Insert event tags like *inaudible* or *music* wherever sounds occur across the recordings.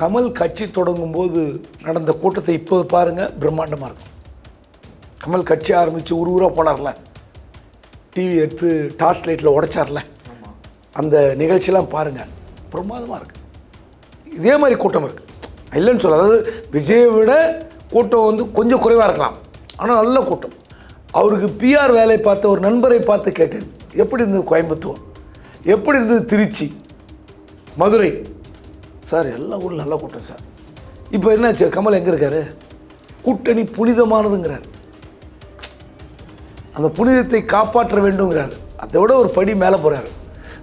கமல் கட்சி தொடங்கும் போது நடந்த கூட்டத்தை இப்போது பாருங்கள் பிரம்மாண்டமாக இருக்கும். கமல் கட்சி ஆரம்பித்து ஒரு ஊராக போனார்ல. டிவி எடுத்து டார்ச் லைட்டில் உடைச்சார்ல. அந்த நிகழ்ச்சியெல்லாம் பாருங்கள் பிரமாதமாக இருக்குது இதே மாதிரி கூட்டம் இருக்குது இல்லைன்னு சொல்ல அதாவது விஜயை விட கூட்டம் வந்து கொஞ்சம் குறைவாக இருக்கலாம். ஆனால் நல்ல கூட்டம். அவருக்கு பிஆர் வேலை பார்த்த ஒரு நண்பரை பார்த்து கேட்டேன். எப்படி இருந்தது கோயம்புத்தூர்? எப்படி இருந்தது திருச்சி? மதுரை? சார் எல்லா ஊரும் நல்ல கூட்டம் சார். இப்போ என்னாச்சு? கமல் எங்கே இருக்காரு? கூட்டணி புனிதமானதுங்கிறார். அந்த புனிதத்தை காப்பாற்ற வேண்டுங்கிறார். அதை விட ஒரு படி மேலே போகிறாரு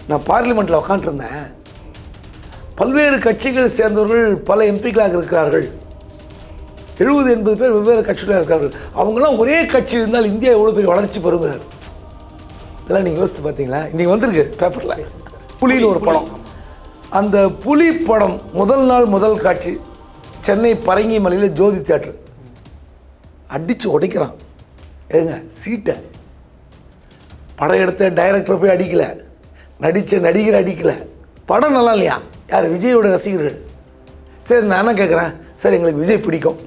நான் பார்லிமெண்ட்டில் உட்காந்துருந்தேன் பல்வேறு கட்சிகளை சேர்ந்தவர்கள் பல எம்பிக்களாக இருக்கிறார்கள். எழுபது எண்பது பேர் வெவ்வேறு கட்சிகளாக இருக்கிறார்கள். அவங்களாம் ஒரே கட்சி இருந்தால் இந்தியா எவ்வளோ பெரிய வளர்ச்சி பெறுகிறார் இதெல்லாம் நீங்கள் யோசித்து பார்த்தீங்களா? இன்றைக்கி வந்திருக்கு பேப்பரில். புலின்னு ஒரு படம். அந்த புலி படம் முதல் நாள் முதல் காட்சி சென்னை பரங்கி மலையில் ஜோதி தியேட்டர். அடித்து உடைக்கிறான். ஏங்க சீட்டை. படம் எடுத்த டைரக்டரை போய் அடிக்கலை. நடித்த நடிகர் அடிக்கலை. படம் நல்லா இல்லையா? யார்? விஜயோட ரசிகர்கள். சரி நான் என்ன கேட்குறேன் சார் எங்களுக்கு விஜய் பிடிக்கும்.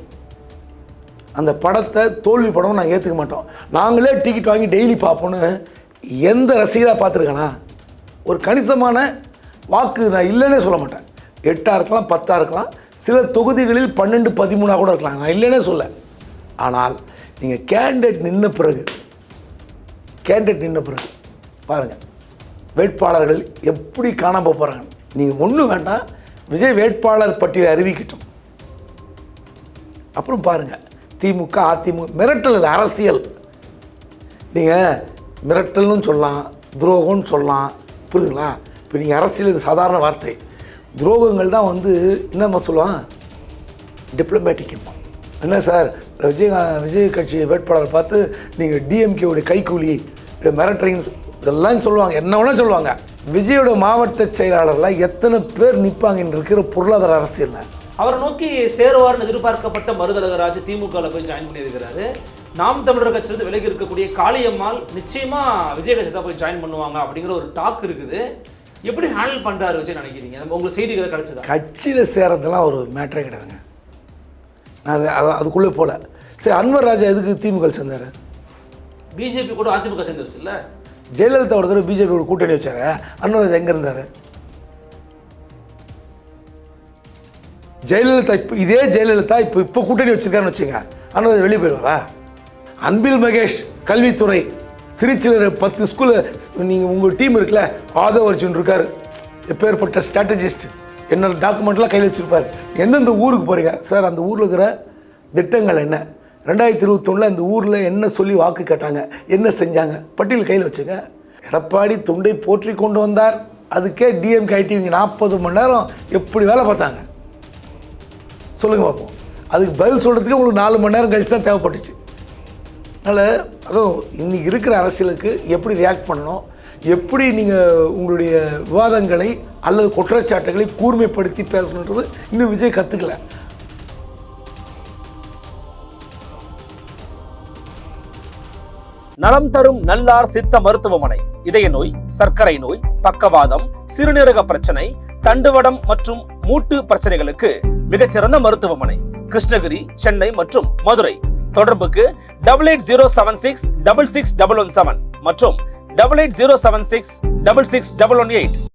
அந்த படத்தை தோல்வி படம் நாங்கள் ஏற்றுக்க மாட்டோம். நாங்களே டிக்கெட் வாங்கி டெய்லி பார்ப்போன்னு எந்த ரசிகராக பார்த்துருக்கேனா? ஒரு கணிசமான வாக்கு நான் இல்லைன்னே சொல்ல மாட்டேன். எட்டாக இருக்கலாம் பத்தாக இருக்கலாம் சில தொகுதிகளில் பன்னெண்டு பதிமூணாக கூட இருக்கலாம். நான் இல்லைன்னே சொல்ல. ஆனால் நீங்கள் கேண்டிடேட் நின்ன பிறகு கேண்டிடேட் நின்ன பிறகு பாருங்கள் வேட்பாளர்கள் எப்படி காணாமல் போகிறாங்க நீங்கள் ஒன்றும் வேண்டாம் விஜய் வேட்பாளர் பட்டியலை அறிவிக்கட்டும். அப்புறம் பாருங்கள் திமுக அதிமுக மிரட்டல் இல்லை, அரசியல். நீங்கள் மிரட்டல்னு சொல்லலாம் துரோகம்னு சொல்லலாம் புரியுதுங்களா? இப்போ நீங்கள் அரசியல் இது சாதாரண வார்த்தை. துரோகங்கள் தான் வந்து என்னம்மா சொல்லுவான் டிப்ளமேட்டிக் என்ன சார்? விஜய் விஜய் கட்சி வேட்பாளர் பார்த்து நீங்கள் டிஎம்கேவுடைய கைக்கூலி இப்படி இதெல்லாம் சொல்லுவாங்க. என்ன வேணால் சொல்லுவாங்க. விஜயோட மாவட்ட செயலாளர்லாம் எத்தனை பேர் நிற்பாங்கன்னு இருக்கிற பொருளாதார அரசியலில்? அவரை நோக்கி சேருவார்னு எதிர்பார்க்கப்பட்ட மருதழகராஜ் திமுகவில் போய் ஜாயின் பண்ணியிருக்கிறாரு. நாம் தமிழர் கட்சியிலிருந்து விலகி இருக்கக்கூடிய காளியம்மாள் நிச்சயமாக விஜய் கட்சி தான் போய் ஜாயின் பண்ணுவாங்க அப்படிங்கிற ஒரு டாக் இருக்குது. எப்படி ஹேண்டில் பண்றாரு விஜய் நினைக்கிறீங்க? நம்ம உங்களுக்கு செய்திகளை கிடைச்சதா? கட்சியில் சேரதெல்லாம் ஒரு மேட்டரே கிடையாதுங்க. நான் அது அது- அதுக்குள்ளே போகல. சரி அன்வர் ராஜா எதுக்கு திமுக சேர்ந்தார்? பிஜேபி கூட அதிமுக சேர்ந்துருச்சு இல்ல ஜெயலலிதா ஒரு தடவை பிஜேபியோட கூட்டணி வச்சாரு. அன்வர் ராஜா எங்கே இருந்தார்? ஜெயலலிதா இப்போ இதே ஜெயலலிதா இப்போ இப்போ கூட்டணி வச்சிருக்காருன்னு வச்சுங்க அன்வர் ராஜா வெளியே போயிடுவாரா? அன்பில் மகேஷ் கல்வித்துறை. திருச்சியில் பத்து ஸ்கூலில் நீங்கள் உங்கள் டீம் இருக்குல்ல ஆதவ அர்ஜுன் இருக்கார். எப்பேற்பட்ட ஸ்ட்ராட்டஜிஸ்ட் என்னோட டாக்குமெண்ட்லாம் கையில் வச்சுருப்பார். எந்தெந்த ஊருக்கு போகிறீங்க சார் அந்த ஊரில் இருக்கிற திட்டங்கள் என்ன? ரெண்டாயிரத்தி இருபத்தொன்னில் இந்த ஊரில் என்ன சொல்லி வாக்கு கேட்டாங்க? என்ன செஞ்சாங்க? பட்டியல் கையில் வச்சுங்க. எடப்பாடி துண்டை போற்றி கொண்டு வந்தார். அதுக்கே டிஎம்கே ஐடிவிங்க நாற்பது மணி நேரம் எப்படி வேலை பார்த்தாங்க? சொல்லுங்கள் பார்ப்போம் அதுக்கு பதில் சொல்கிறதுக்கு உங்களுக்கு நாலு மணி நேரம் கழிச்சு தான் தேவைப்பட்டுச்சு. அதனால் அதுவும் இன்றைக்கி இருக்கிற அரசியலுக்கு எப்படி ரியாக்ட் பண்ணணும்? எப்படி நீங்கள் உங்களுடைய விவாதங்களை அல்லது குற்றச்சாட்டுகளை கூர்மைப்படுத்தி பேசணுன்றது இன்னும் விஜய் கற்றுக்கல நலம் தரும் நல்லார் சித்த மருத்துவமனை இதய நோய் சர்க்கரை நோய் பக்கவாதம் சிறுநீரக பிரச்சனை தண்டுவடம் மற்றும் மூட்டு பிரச்சனைகளுக்கு மிகச்சிறந்த மருத்துவமனை கிருஷ்ணகிரி சென்னை மற்றும் மதுரை. தொடர்புக்கு double eight zero seven six double six double one seven மற்றும் double eight zero seven six double six double one eight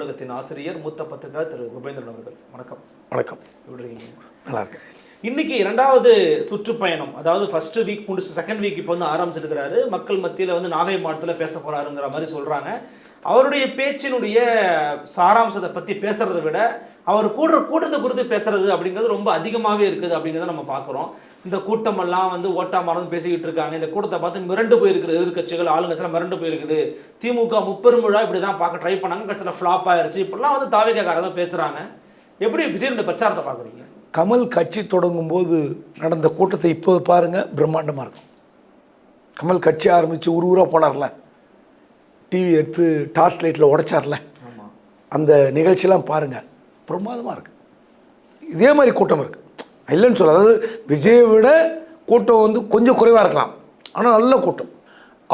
ஊடகத்தின் ஆசிரியர் மூத்த பத்திரிகர் திரு. உபேந்திரன் அவர்கள். வணக்கம். வணக்கம். எப்படி இருக்கீங்க? நல்லா இருக்கு இன்னைக்கு இரண்டாவது சுற்றுப்பயணம் அதாவது ஃபர்ஸ்ட் வீக் முடிச்சு செகண்ட் வீக் இப்போ வந்து ஆரம்பிச்சிருக்கிறாரு. மக்கள் மத்தியில் வந்து நாகை மாவட்டத்தில் பேச போறாருங்கிற மாதிரி சொல்றாங்க. அவருடைய பேச்சினுடைய சாராம்சத்தை பத்தி பேசுறதை விட அவர் கூடுற கூட்டத்தை குறித்து பேசுறது அப்படிங்கிறது ரொம்ப அதிகமாகவே இருக்குது அப்படிங்கிறத நம்ம பார்க்குறோம். இந்த கூட்டமெல்லாம் வந்து ஓட்டா மறந்து பேசிக்கிட்டு இருக்காங்க. இந்த கூட்டத்தை பார்த்து மிரண்டு போயிருக்கிற எதிர்க்கட்சிகள் ஆளுங்கட்சியெல்லாம் மிரண்டு போயிருக்குது. திமுக முப்பெரும் விழா இப்படி தான் பார்க்க ட்ரை பண்ணாங்க. கட்சியில் ஃப்ளாப் ஆயிருச்சு. இப்படிலாம் வந்து தாவேக்காரங்க பேசுகிறாங்க எப்படி விஜயனுடைய பிரச்சாரத்தை பார்க்குறீங்க? கமல் கட்சி தொடங்கும் போது நடந்த கூட்டத்தை இப்போது பாருங்கள் பிரம்மாண்டமாக இருக்கும். கமல் கட்சி ஆரம்பித்து ஊர் ஊராக போனார்ல. டிவி எடுத்து டார்ச் லைட்டில் உடைச்சார்ல. ஆமாம் அந்த நிகழ்ச்சியெல்லாம் பாருங்கள் பிரமாதமாக இருக்குது இதே மாதிரி கூட்டம் இருக்குது இல்லைன்னு சொல்ல அதாவது விஜயை விட கூட்டம் வந்து கொஞ்சம் குறைவாக இருக்கலாம். ஆனால் நல்ல கூட்டம்.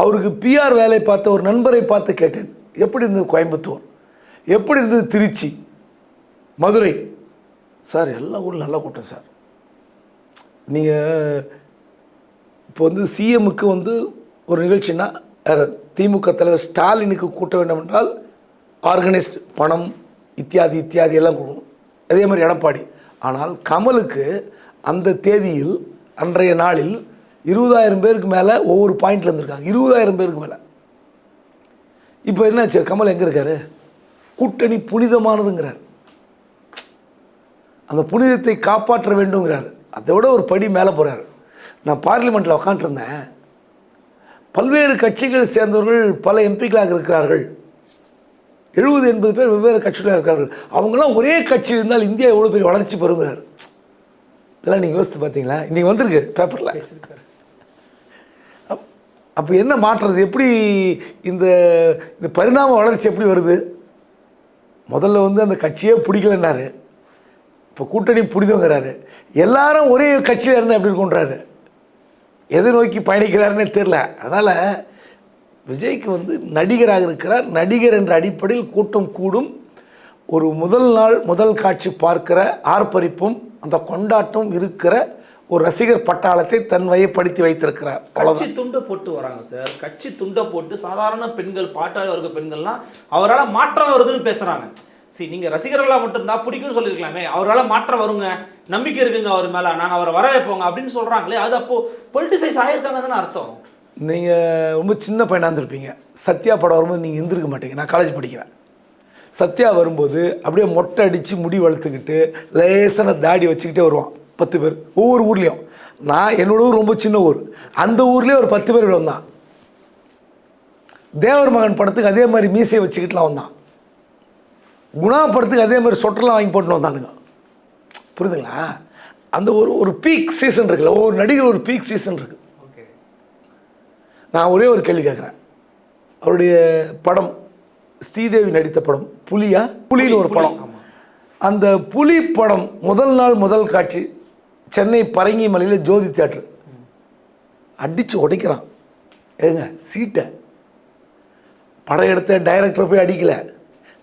அவருக்கு பிஆர் வேலை பார்த்த ஒரு நண்பரை பார்த்து கேட்டேன். எப்படி இருந்தது கோயம்புத்தூர்? எப்படி இருந்தது திருச்சி? மதுரை? சார் எல்லா ஊரும் நல்ல கூட்டம் சார். நீங்கள் இப்போ வந்து சிஎம்முக்கு வந்து ஒரு நிகழ்ச்சின்னா திமுக தலைவர் ஸ்டாலினுக்கு கூட்ட வேண்டும் என்றால் ஆர்கனைஸ்டு பணம் இத்தியாதி இத்தியாதி எல்லாம் கொடுக்கும் அதே மாதிரி எடப்பாடி. ஆனால் கமலுக்கு அந்த தேதியில் அன்றைய நாளில் இருபதாயிரம் பேருக்கு மேலே ஒவ்வொரு பாயிண்டில் இருந்திருக்காங்க. இருபதாயிரம் பேருக்கு மேலே. இப்போ என்னாச்சு? கமல் எங்கே இருக்காரு? கூட்டணி புனிதமானதுங்கிறார். அந்த புனிதத்தை காப்பாற்ற வேண்டுங்கிறார். அதை விட ஒரு படி மேலே போகிறார் நான் பார்லிமெண்ட்டில் உட்காந்துருந்தேன் பல்வேறு கட்சிகள் சேர்ந்தவர்கள் பல எம்பிக்களாக இருக்கிறார்கள். எழுபது எண்பது பேர் வெவ்வேறு கட்சிகளாக இருக்கிறார்கள். அவங்களாம் ஒரே கட்சி இருந்தால் இந்தியா எவ்வளோ பெரிய வளர்ச்சி பெறுங்கிறார் இதெல்லாம் நீங்கள் யோசித்து பார்த்தீங்களா? இன்றைக்கி வந்திருக்கு பேப்பரில். பேசியிருக்காரு. அப்போ என்ன மாற்றுறது எப்படி இந்த இந்த பரிணாம வளர்ச்சி எப்படி வருது? முதல்ல வந்து அந்த கட்சியே பிடிக்கலன்னாரு. இப்போ கூட்டணி பிடிதங்கிறாரு எல்லாரும் ஒரே கட்சியில் இருந்தால் எப்படி இருக்கும்ன்றாரு? எதை நோக்கி பயணிக்கிறாருன்னே தெரில அதனால் விஜய்க்கு வந்து நடிகராக இருக்கிறார். நடிகர் என்ற அடிப்படையில் கூட்டம் கூடும். ஒரு முதல் நாள் முதல் காட்சி பார்க்கிற ஆர்ப்பரிப்பும் அந்த கொண்டாட்டம் இருக்கிற ஒரு ரசிகர் பட்டாளத்தை தன் வயப்படுத்தி வைத்திருக்கிறார். கட்சி துண்டை போட்டு வராங்க சார். கட்சி துண்டை போட்டு சாதாரண பெண்கள் பாட்டாளி வர்க்க பெண்கள்லாம் அவரால் மாற்றம் வருதுன்னு பேசுகிறாங்க சரி நீங்கள் ரசிகர்களாக மட்டும் இருந்தால் பிடிக்கும்னு சொல்லியிருக்கலாமே. அவரால் மாற்றம் வருங்க. நம்பிக்கை இருக்குங்க அவர் மேலே. நாங்கள் அவரை வர வைப்போங்க அப்படின்னு சொல்கிறாங்களே அது அப்போது பொலிட்டிசைஸ் ஆகியிருக்காங்க தானே அர்த்தம். நீங்கள் ரொம்ப சின்ன பையனாக இருந்திருப்பீங்க. சத்யா படம் வரும்போது நீங்கள் இருந்திருக்க மாட்டீங்க. நான் காலேஜ் படிக்கிறேன். சத்யா வரும்போது அப்படியே மொட்டை அடித்து முடி வளர்த்துக்கிட்டு லேசான தாடி வச்சுக்கிட்டே வருவான். பத்து பேர். ஒவ்வொரு ஊர்லேயும். நான் என்னோட ஊர் ரொம்ப சின்ன ஊர். அந்த ஊர்லேயே ஒரு பத்து பேர் வந்தான் தேவர் மகன் படத்துக்கு அதே மாதிரி மீசையை வச்சுக்கிட்டுலாம் வந்தான். குணா படத்துக்கு அதே மாதிரி சொட்டர்லாம் வாங்கி போட்டுன்னு வந்தானுங்க. புரியுதுங்களா? அந்த ஒரு ஒரு பீக் சீசன் இருக்குல்ல ஒவ்வொரு நடிகர் ஒரு பீக் சீசன் இருக்குது நான் ஒரே ஒரு கேள்வி கேட்குறேன். அவருடைய படம் ஸ்ரீதேவி நடித்த படம் புலியா? புலின்னு ஒரு படம். அந்த புலி படம் முதல் நாள் முதல் காட்சி சென்னை பரங்கி மலையில் ஜோதி தியேட்டர். அடித்து உடைக்கிறான். ஏங்க சீட்டை. படம் எடுத்த டைரக்டரை போய் அடிக்கல.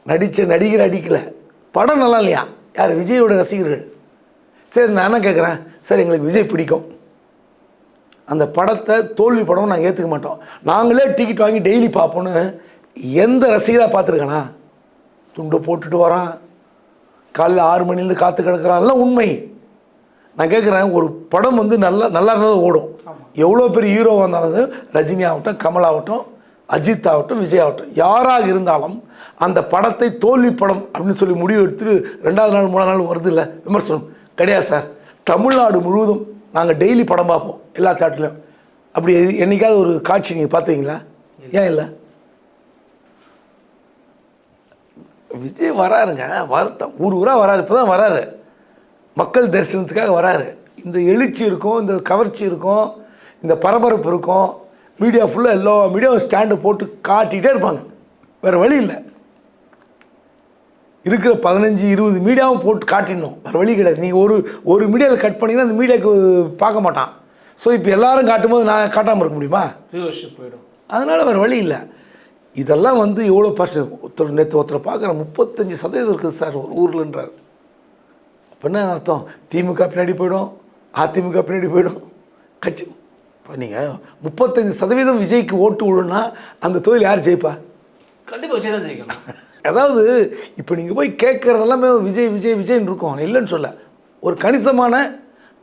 நடித்த நடிகர் அடிக்கல. படம் நல்லா இல்லையா? யார்? விஜயோட ரசிகர்கள். சரி நான் என்ன கேட்குறேன்? சார் எங்களுக்கு விஜய் பிடிக்கும். அந்த படத்தை தோல்வி படம் நாங்கள் ஏற்றுக்க மாட்டோம். நாங்களே டிக்கெட் வாங்கி டெய்லி பார்ப்போன்னு எந்த ரசிகராக பார்த்துருக்கானா? துண்டை போட்டுட்டு வரான். காலையில் ஆறு மணிலேருந்து காத்து கிடக்குறான். எல்லாம் உண்மை. நான் கேட்குறேன் ஒரு படம் வந்து நல்லா நல்லா இருந்தால் ஓடும். எவ்வளோ பெரிய ஹீரோ வந்தாலும் ரஜினி ஆகட்டும் கமல் ஆகட்டும் அஜித் ஆகட்டும் விஜய் ஆகட்டும் யாராக இருந்தாலும் அந்த படத்தை தோல்வி படம் அப்படின்னு சொல்லி முடிவு எடுத்துட்டு ரெண்டாவது நாள் மூணாவது நாள் வருது இல்லை விமர்சனம். கிடையாது சார். தமிழ்நாடு முழுவதும் நாங்கள் டெய்லி படம் பார்ப்போம். எல்லா தேட்டர்லையும் அப்படி என்னைக்காவது ஒரு காட்சி நீங்கள் பார்த்துவீங்களா ஏன் இல்லை? விஜய் வராருங்க வருத்தம். ஊர் ஊராக வராரு இப்போ தான் வராரு. மக்கள் தரிசனத்துக்காக வராரு. இந்த எழுச்சி இருக்கும் இந்த கவர்ச்சி இருக்கும் இந்த பரபரப்பு இருக்கும். மீடியா ஃபுல்லாக எல்லா மீடியாவும் ஸ்டாண்டு போட்டு காட்டிகிட்டே இருப்பாங்க. வேறு வழி இல்லை. இருக்கிற பதினஞ்சு இருபது மீடியாவும் போட்டு காட்டிடணும். வேறு வழி கிடையாது. நீங்கள் ஒரு ஒரு மீடியாவில் கட் பண்ணிங்கன்னா அந்த மீடியாவுக்கு பார்க்க மாட்டான். ஸோ இப்போ எல்லாரும் காட்டும்போது நான் காட்டாமல் இருக்க முடியுமா? வியூவர்ஷிப் போயிடும். அதனால் வேறு வழி இல்லை. இதெல்லாம் வந்து எவ்வளோ பர்சன்ட் ஒருத்தர் நேற்று ஒருத்தரை பார்க்குறேன் முப்பத்தஞ்சு சதவீதம் இருக்குது சார் ஒரு ஊர்லன்றார். அப்போ என்ன அர்த்தம்? திமுக பின்னாடி போயிடும் அதிமுக பின்னாடி போயிடும். கட்சி. இப்போ நீங்கள் முப்பத்தஞ்சு சதவீதம் விஜய்க்கு ஓட்டு விழுன்னா அந்த தொழில் யார் ஜெயிப்பா? கண்டிப்பா விஜய் தான் ஜெயிக்கணும். *laughs* அதாவது இப்போ நீங்கள் போய் கேட்குறது எல்லாமே விஜய் விஜய் விஜய்னு இருக்கும். இல்லைன்னு சொல்ல. ஒரு கணிசமான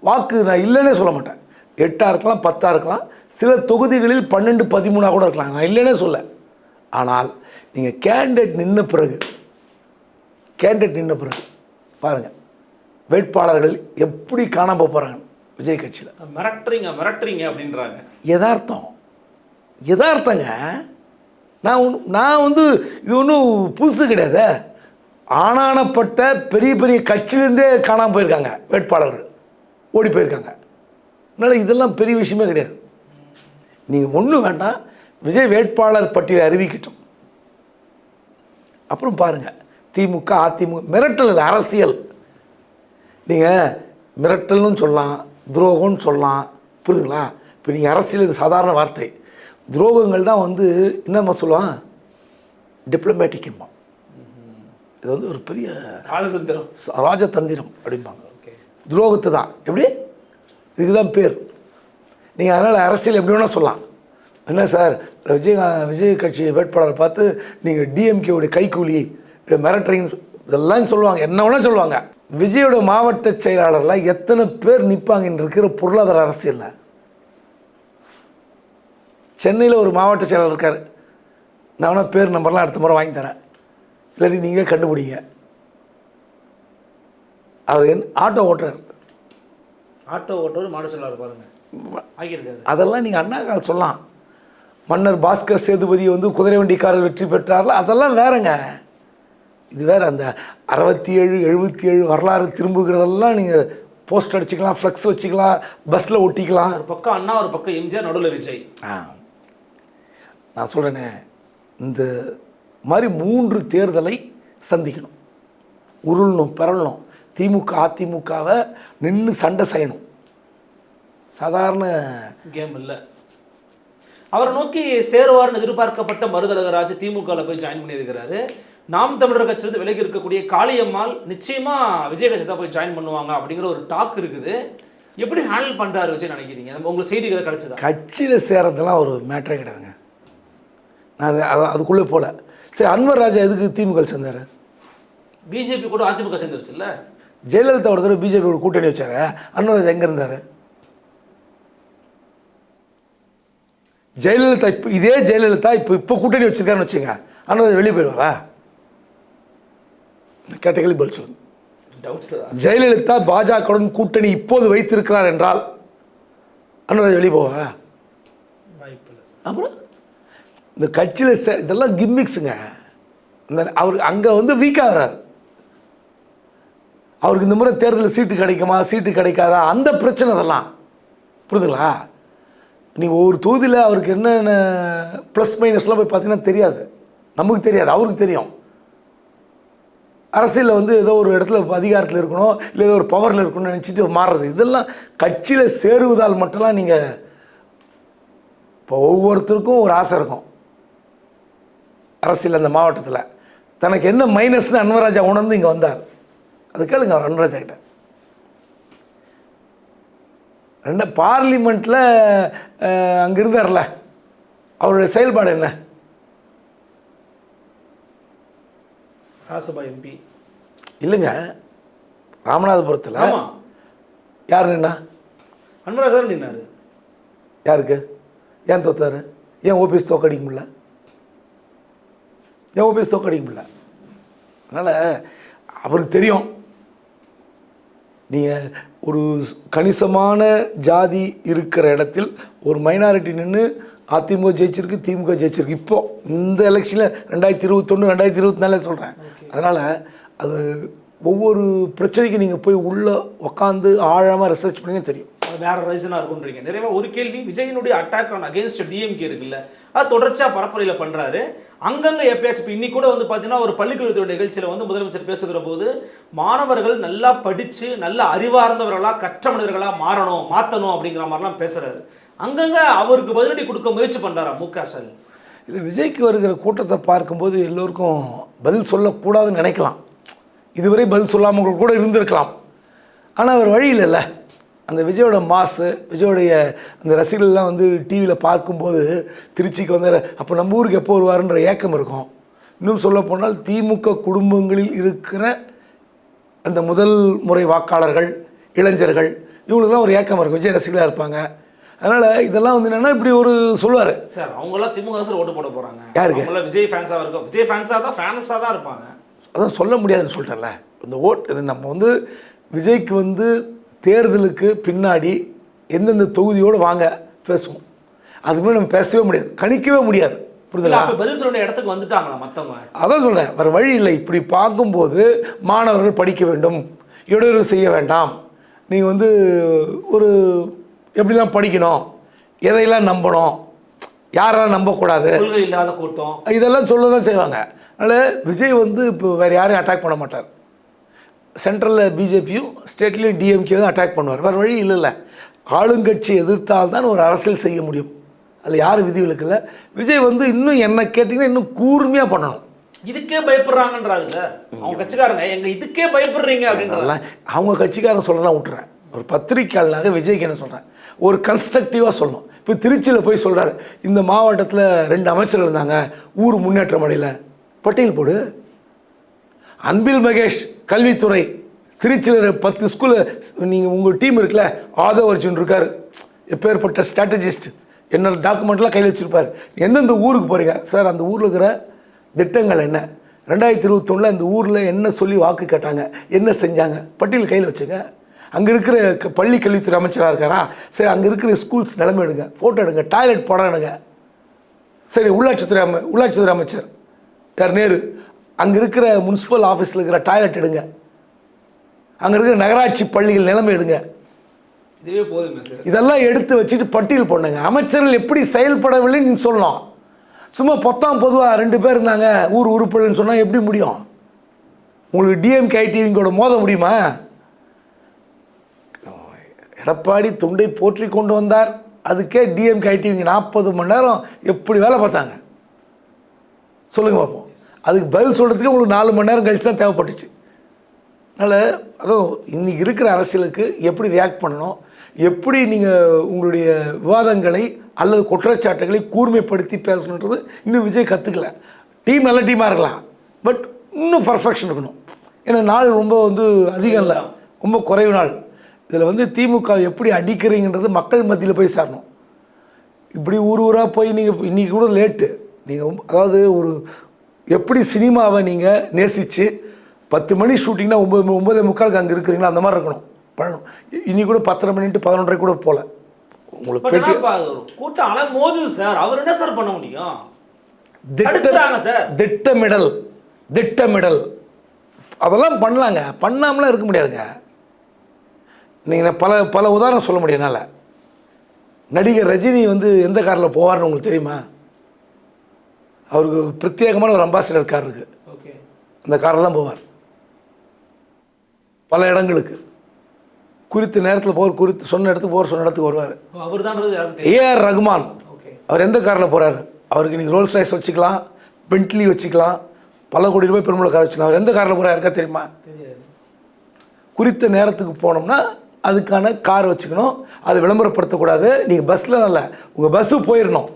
வாக்கு நான் இல்லைன்னே சொல்ல மாட்டேன். எட்டாக இருக்கலாம் பத்தாக இருக்கலாம். சில தொகுதிகளில் பன்னெண்டு பதிமூணாக கூட இருக்கலாம். நான் இல்லைன்னே சொல்ல. ஆனால் நீங்கள் கேண்டிடேட் நின்ன பிறகு கேண்டிடேட் நின்ன பிறகு பாருங்கள் வேட்பாளர்கள் எப்படி காணாம போகிறாங்க விஜய் கட்சியில்? மிரட்டுறீங்க மிரட்டுறீங்க அப்படின்றாங்க. யதார்த்தம் யதார்த்தங்க நான் நான் வந்து இது ஒன்றும் புதுசு கிடையாது. ஆனானப்பட்ட பெரிய பெரிய கட்சியிலேருந்தே காணாமல் போயிருக்காங்க வேட்பாளர்கள். ஓடி போயிருக்காங்க. அதனால் இதெல்லாம் பெரிய விஷயமே கிடையாது. நீங்கள் ஒன்றும் வேண்டாம் விஜய் வேட்பாளர் பட்டியலை அறிவிக்கட்டும். அப்புறம் பாருங்கள் திமுக அதிமுக மிரட்டல் இல்லை, அரசியல். நீங்கள் மிரட்டல்னு சொல்லலாம் துரோகம்னு சொல்லலாம் புரியுதுங்களா? இப்போ நீங்கள் அரசியல் இது சாதாரண வார்த்தை. துரோகங்கள் தான் வந்து என்னம்மா சொல்லுவான்? டிப்ளமேட்டிக்குமா இது வந்து ஒரு பெரிய ராஜதந்திரம். ராஜதந்திரம் அப்படிம்பாங்க. துரோகத்தை தான் எப்படி? இதுதான் பேர். நீங்கள் அதனால் அரசியல் எப்படி வேணால் சொல்லலாம். என்ன சார் விஜய் விஜய் கட்சி வேட்பாளர் பார்த்து நீங்கள் டிஎம்கேவுடைய கைக்கூலி மிரட்டுறீங்கன்னு இதெல்லாம் சொல்லுவாங்க. என்ன வேணால் சொல்லுவாங்க. விஜயோட மாவட்ட செயலாளரில் எத்தனை பேர் நிற்பாங்கன்னு இருக்கிற பொருளாதார அரசியலில். சென்னையில் ஒரு மாவட்ட செயலாளர் இருக்கார். நான் வேணால் பேர் நம்பர்லாம் அடுத்த முறை வாங்கி தரேன். இல்லாட்டி நீங்களே கண்டுபிடிங்க. அவர் என் ஆட்டோ ஓட்டுறார். ஆட்டோ ஓட்டவர் மாடு சொல்லாரு பாருங்க. ஆகியிருக்காரு. அதெல்லாம் நீங்கள் அண்ணா கால் சொல்லலாம். மன்னர் பாஸ்கர் சேதுபதி வந்து குதிரை வண்டிக்காரர் வெற்றி பெற்றார்ல அதெல்லாம் வேறங்க. இது வேற அந்த அறுபத்தி ஏழு எழுபத்தி ஏழு வரலாறு திரும்புகிறதெல்லாம் நீங்கள் போஸ்ட் அடிச்சுக்கலாம் ஃப்ளெக்ஸ் வச்சுக்கலாம் பஸ்ஸில் ஒட்டிக்கலாம் ஒரு பக்கம் அண்ணா ஒரு பக்கம் எம்ஜிஆர் நடுவில் விஜய். ஆ. நான் சொல்கிறேனே இந்த மாதிரி மூன்று தேர்தலை சந்திக்கணும். உருளணும் பிறழணும் திமுக அதிமுகவை நின்று சண்டை செய்யணும். சாதாரண கேம் இல்ல. அவரை நோக்கி சேருவார்னு எதிர்பார்க்கப்பட்ட மருதழகராஜ் திமுகவில் போய் ஜாயின் பண்ணியிருக்கிறாரு. நாம் தமிழர் கட்சியிலிருந்து விலகி இருக்கக்கூடிய காளியம்மாள் நிச்சயமா விஜய் கட்சி தான் போய் ஜாயின் பண்ணுவாங்க அப்படிங்கிற ஒரு டாக் இருக்குது. எப்படி ஹேண்டில் பண்றாரு விஜய் நினைக்கிறீங்க? நம்ம உங்களுக்கு செய்திகளை கிடைச்சதா? கட்சியில் சேரதெல்லாம் ஒரு மேட்டரே கிடையாதுங்க. நான் அது அதுக்குள்ளே போகல. சரி அன்வர் ராஜா எதுக்கு திமுக சேர்ந்தார்? பிஜேபி கூட அதிமுக சேர்ந்துருச்சு இல்ல ஜெயலலிதா ஒரு தடவை பிஜேபியோட கூட்டணி வச்சாரு. அன்வர் ராஜா எங்கே இருந்தார்? ஜெயலலிதா இப்போ இதே ஜெயலலிதா இப்போ இப்போ கூட்டணி வச்சிருக்காருன்னு வச்சுங்க அன்வர் ராஜா வெளியே போயிடுவாரா? கேட்ட கேள்வி பதில் சொல்லுங்க. ஜெயலலிதா பாஜகவுடன் கூட்டணி இப்போது வைத்திருக்கிறார் என்றால் அன்வர் ராஜா வெளியே போவாரா? அப்புறம்? இந்த கட்சியில் இதெல்லாம் கிம்மிக்ஸுங்க இந்த அவர் அங்கே வந்து வீக் ஆகிறார். அவருக்கு இந்த முறை தேர்தலில் சீட்டு கிடைக்குமா சீட்டு கிடைக்காதா? அந்த பிரச்சனை அதெல்லாம் புரியுதுங்களா? நீ ஒவ்வொரு தொகுதியில் அவருக்கு என்னென்ன ப்ளஸ் மைனஸ்லாம் போய் பார்த்தீங்கன்னா தெரியாது. நமக்கு தெரியாது அவருக்கு தெரியும். அரசியலில் வந்து ஏதோ ஒரு இடத்துல அதிகாரத்தில் இருக்கணும் இல்லை ஏதோ ஒரு பவரில் இருக்கணும்னு நினச்சிட்டு மாறுறது. இதெல்லாம் கட்சியில் சேருவதால் மட்டும்லாம் நீங்கள் இப்போ ஒவ்வொருத்தருக்கும் ஒரு ஆசை இருக்கும். அரசியல் அந்த மாவட்டத்தில். தனக்கு என்ன மைனஸ்னு அன்வராஜா உணர்ந்து இங்கே வந்தார். அது கேளுங்க அவர் அன்வராஜா கிட்ட ரெண்ட பார்லிமெண்ட்டில் அங்கே இருந்தார்ல அவருடைய செயல்பாடு என்ன? ராசபா எம்பி இல்லைங்க ராமநாதபுரத்தில் யார் நின்னா? அன்பராஜ் சார் நின்னாரு. யாருக்கு? ஏன் தோத்தாரு? ஏன் ஓபிஎஸ் தோக்கடிக்க முடியல? ஏன் ஓபிஎஸ் தோக்கடிக்க முடியல? அதனால் அவருக்கு தெரியும். நீங்கள் ஒரு கணிசமான ஜாதி இருக்கிற இடத்தில் ஒரு மைனாரிட்டி நின்று அதிமுக ஜெயிச்சிருக்கு திமுக ஜெயிச்சிருக்கு. இப்போ இந்த எலெக்ஷனில் ரெண்டாயிரத்தி இருபத்தொன்று ரெண்டாயிரத்தி இருபத்தி நாலு சொல்கிறேன் அதனால் அது ஒவ்வொரு பிரச்சனைக்கு நீங்கள் போய் உள்ளே உக்காந்து ஆழமாக ரிசர்ச் பண்ணி தெரியும். வேற ரீசனாக இருக்குன்றீங்க நிறைய ஒரு கேள்வி விஜயனுடைய அட்டாக் ஆன் அகேன்ஸ்ட் டிஎம்கே இருக்குல்ல. அது தொடர்ச்சியாக பரப்புரையில் பண்ணுறாரு அங்கங்கே எப்பயாச்சும் இப்போ இன்னைக்கு கூட வந்து பார்த்தீங்கன்னா ஒரு பள்ளிக்கல்வித்துறை நிகழ்ச்சியில் வந்து முதலமைச்சர் பேசுகிற போது மாணவர்கள் நல்லா படித்து நல்லா அறிவார்ந்தவர்களாக கற்ற மனிதர்களாக மாறணும் மாற்றணும் அப்படிங்கிற மாதிரிலாம் பேசுகிறாரு அங்கங்கே அவருக்கு பதிலடி கொடுக்க முயற்சி பண்ணுறாரா மு க ஸ்டாலின்? இல்லை விஜய்க்கு வருகிற கூட்டத்தை பார்க்கும்போது எல்லோருக்கும் பதில் சொல்லக்கூடாதுன்னு நினைக்கலாம். இதுவரை பதில் சொல்லாமல் கூட இருந்திருக்கலாம். ஆனால் அவர் வழி இல்லைல்ல. அந்த விஜயோட மாசு விஜயோடைய அந்த ரசிகர்கள்லாம் வந்து டிவியில் பார்க்கும்போது திருச்சிக்கு வந்தார். அப்போ நம்ம ஊருக்கு எப்போ வருவாருன்ற ஏக்கம் இருக்கும். இன்னும் சொல்ல போனால் திமுக குடும்பங்களில் இருக்கிற அந்த முதல் முறை வாக்காளர்கள் இளைஞர்கள் இவங்களுக்குலாம் ஒரு ஏக்கம் இருக்கும். விஜய் ரசிகளாக இருப்பாங்க. அதனால் இதெல்லாம் வந்து என்னென்னா இப்படி ஒரு சொல்லுவார். சார் அவங்க எல்லாம் திமுக சார் ஓட்டு போட போறாங்க. யாருக்கு? அவங்களாம் விஜய் ஃபேன்ஸா இருக்கும் விஜய் ஃபேன்ஸா தான் ஃபேன்ஸா தான் இருப்பாங்க. அதான் சொல்ல முடியாதுன்னு சொல்லிட்டேன்ல. இந்த ஓட் இது நம்ம வந்து விஜய்க்கு வந்து தேர்தலுக்கு பின்னாடி எந்தெந்த தொகுதியோடு வாங்க பேசுவோம். மேலே நம்ம பேசவே முடியாது. கணிக்கவே முடியாது. அப்ப பதில் சொல்ல இடத்துக்கு வந்துட்டாங்களா மத்தவங்க? அதான் சொல்கிறேன் வேறு வழி இல்லை. இப்படி பார்க்கும்போது மாணவர்கள் படிக்க வேண்டும். இடையூறு செய்ய வேண்டாம். நீங்கள் வந்து ஒரு எப்படிலாம் படிக்கணும்? எதையெல்லாம் நம்பணும்? யாரெல்லாம் நம்பக்கூடாது? இல்லாத கூட்டம். இதெல்லாம் சொல்ல தான் செய்வாங்க. அதனால் விஜய் வந்து இப்போ வேறு யாரையும் அட்டாக் பண்ண மாட்டார். சென்ட்ரலில் பிஜேபியும் ஸ்டேட்லேயும் டிஎம்கே தான் அட்டாக் பண்ணுவார். வேறு வழி இல்லைல்ல. ஆளுங்கட்சி எதிர்த்தால் தான் ஒரு அரசியல் செய்ய முடியும். அதில் யாரும் விதிவிலக்கு இல்லை விஜய் வந்து இன்னும் என்ன கேட்டிங்கன்னா இன்னும் கூர்மையாக பண்ணணும். இதுக்கே பயப்படுறாங்கன்றாரு சார். அவங்க கட்சிக்காரங்க எங்க இதுக்கே பயப்படுறீங்க அப்படின்றாங்க அதெல்லாம் அவங்க கட்சிக்காரன் சொல்கிறதான் விட்டுறேன். ஒரு பத்திரிக்கையாளனாக விஜய்க்கு என்ன சொல்கிறேன் ஒரு கன்ஸ்ட்ரக்டிவாக சொல்லணும். இப்போ திருச்சியில் போய் சொல்கிறாரு இந்த மாவட்டத்தில் ரெண்டு அமைச்சர் இருந்தாங்க ஊர் முன்னேற்றம் அடையல. பட்டியல் போடு. அன்பில் மகேஷ் கல்வித்துறை திருச்சியில் பத்து ஸ்கூலில் நீங்கள் உங்கள் டீம் இருக்குல்ல ஆதவ அர்ஜுன் இருக்கார். எப்பேற்பட்ட ஸ்ட்ராட்டஜிஸ்ட் என்னோட டாக்குமெண்ட்லாம் கையில் வச்சுருப்பார். எந்தெந்த ஊருக்கு போகிறீங்க சார் அந்த ஊரில் இருக்கிற திட்டங்கள் என்ன? ரெண்டாயிரத்தி இருபத்தொன்னில் இந்த ஊரில் என்ன சொல்லி வாக்கு கேட்டாங்க? என்ன செஞ்சாங்க? பட்டியல் கையில் வச்சுங்க. அங்கே இருக்கிற க- பள்ளி கல்வித்துறை அமைச்சராக இருக்காரா? சரி அங்கே இருக்கிற ஸ்கூல்ஸ் நிலைமை எடுங்க. ஃபோட்டோ எடுங்க. டாய்லெட் படம் எடுங்க. சரி உள்ளாட்சித்துறை அமை உள்ளாட்சித்துறை அமைச்சர். யார்? நேரு. அங்கே இருக்கிற முனிசிபல் ஆஃபீஸில் இருக்கிற டாய்லெட் எடுங்க. அங்கே இருக்கிற நகராட்சி பள்ளிகள் நிலைமை எடுங்க. இதுவே போதுமே இதெல்லாம் எடுத்து வச்சுட்டு பட்டியல் போடுங்க. அமைச்சர்கள் எப்படி செயல்படவில்லைன்னு நீங்க சொல்லணும் சும்மா பொத்தாம் பொதுவாக ரெண்டு பேர் இருந்தாங்க ஊர் உறுப்பினர்னு சொன்னால் எப்படி முடியும்? உங்களுக்கு டிஎம்கே ஐடிவிங்கோட மோத முடியுமா? எடப்பாடி துண்டை போற்றி கொண்டு வந்தார். அதுக்கே டிஎம்கே ஐடிவிங்க நாற்பது மணி நேரம் எப்படி வேலை பார்த்தாங்க? சொல்லுங்க பார்ப்போம் அதுக்கு பதில் சொல்கிறதுக்கு உங்களுக்கு நாலு மணி நேரம் கழிச்சு தான் தேவைப்பட்டுச்சு. அதனால் அதுவும் இன்றைக்கி இருக்கிற அரசியலுக்கு எப்படி ரியாக்ட் பண்ணணும் எப்படி நீங்கள் உங்களுடைய விவாதங்களை அல்லது குற்றச்சாட்டுகளை கூர்மைப்படுத்தி பேசணுன்றது இன்னும் விஜய் கற்றுக்கல டீம் நல்ல டீமாக இருக்கலாம் பட் இன்னும் பர்ஃபெக்ஷன் இருக்கணும். ஏன்னா நாள் ரொம்ப வந்து அதிகம் இல்லை ரொம்ப குறைவு நாள். இதில் வந்து திமுக எப்படி அடிக்கிறீங்கன்றது மக்கள் மத்தியில் போய் சேரணும். இப்படி ஊர் ஊராக போய் நீங்கள் இன்றைக்கி கூட லேட்டு நீங்கள் அதாவது ஒரு எப்படி சினிமாவை நீங்கள் நேசித்து பத்து மணி ஷூட்டிங்னா ஒம்பது ஒம்பதே முக்காலுக்கு அங்கே இருக்கிறீங்களா அந்த மாதிரி இருக்கணும். பழகணும் இன்னி கூட பத்தரை மணிட்டு பதினொன்றரை கூட போகல உங்களுக்கு பட் பேட்டி கூட்டம் அலை மோதுது சார். அவர் என்ன சார் பண்ண முடியும்? திட்டமிடல் திட்டமிடல் அதெல்லாம் பண்ணலாங்க. பண்ணாமலாம் இருக்க முடியாதுங்க. நீங்கள் பல பல உதாரணம் சொல்ல முடியும் என்னால். நடிகர் ரஜினி வந்து எந்த காரில் போவார்னு உங்களுக்கு தெரியுமா? அவருக்கு பிரத்யேகமான ஒரு அம்பாசிடர் கார் இருக்குது ஓகே அந்த காரில் தான் போவார். பல இடங்களுக்கு. குறித்த நேரத்தில் போவார் குறித்து சொன்ன இடத்துக்கு போவார் சொன்ன இடத்துக்கு வருவார். அவர் தெரியும்? ஏஆர் ரகுமான். அவர் எந்த காரில் போகிறாரு அவருக்கு நீங்கள் ரோல்ஸ் ராய்ஸ் வச்சுக்கலாம் பென்ட்லி வச்சுக்கலாம் பல கோடி ரூபாய் பெருமளை கார் வச்சுக்கலாம். அவர் எந்த காரில் போகிறாரு இருக்கா தெரியுமா? தெரியாது. குறித்த நேரத்துக்கு போனோம்னா அதுக்கான கார் வச்சுக்கணும். அதை விளம்பரப்படுத்தக்கூடாது. நீங்கள் பஸ்ஸில் இல்லை உங்கள் பஸ்ஸு போயிடணும்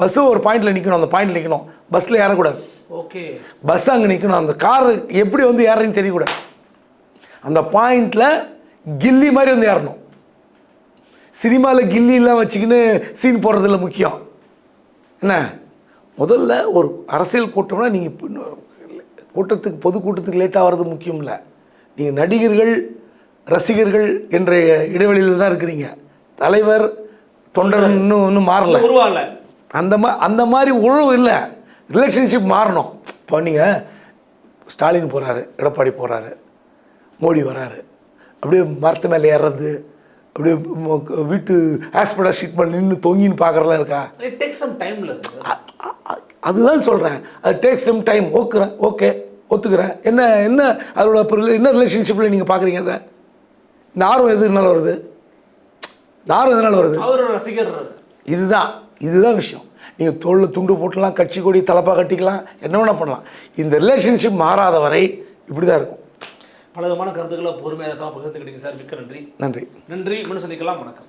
பஸ்ஸு ஒரு பாயிண்டில் நிற்கணும் அந்த பாயிண்டில் நிற்கணும் பஸ்ஸில் ஏறக்கூடாது. ஓகே. பஸ் அங்கே நிற்கணும் அந்த கார் எப்படி வந்து ஏறன்னு தெரியக்கூடாது. அந்த பாயிண்டில் கில்லி மாதிரி வந்து ஏறணும். சினிமாவில் கில்லிலாம் வச்சுக்கின்னு சீன் போடுறதுல முக்கியம். என்ன? முதல்ல ஒரு அரசியல் கூட்டம்னா நீங்கள் கூட்டத்துக்கு பொது கூட்டத்துக்கு லேட்டாக வர்றது முக்கியம் இல்லை நீங்கள் நடிகர்கள் ரசிகர்கள் என்ற இடைவெளியில் தான் இருக்கிறீங்க. தலைவர் தொண்டர் இன்னும் இன்னும் மாறல. அந்த மா அந்த மாதிரி உறவு இல்லை. ரிலேஷன்ஷிப் மாறணும். இப்போ நீங்கள் ஸ்டாலின் போகிறாரு எடப்பாடி போகிறாரு மோடி வராரு. அப்படியே மரத்து மேலே ஏறுறது அப்படியே வீட்டு ஹாஸ்பிட்டல் ஷீட் மேலே நின்று தொங்கின்னு பார்க்குறதுலாம் இருக்கா? டேக் சம் டைம்ல அதுதான் சொல்கிறேன் அது டேக்ஸ் சம் டைம் ஓக்குறேன் ஓகே ஒத்துக்கிறேன். என்ன என்ன அதோட என்ன ரிலேஷன்ஷிப்பில் நீங்கள் பார்க்குறீங்க அதை? இந்த ஆர்வம் எதுனால வருது? இந்த ஆர்வம் எதனால் வருது? அவர் ஒரு ரசிகர். இதுதான் இதுதான் விஷயம். நீங்கள் தோளில் துண்டு போட்டுலாம் கட்சி கொடி தலப்பா கட்டிக்கலாம் என்ன வேணால் பண்ணலாம். இந்த ரிலேஷன்ஷிப் மாறாத வரை இப்படி தான் இருக்கும். பல விதமான கருத்துக்களை பொறுமையாக தான் பகிர்ந்துக்கிட்டீங்க சார். மிக்க நன்றி. நன்றி. நன்றி. மீண்டும் சந்திக்கலாம். வணக்கம்.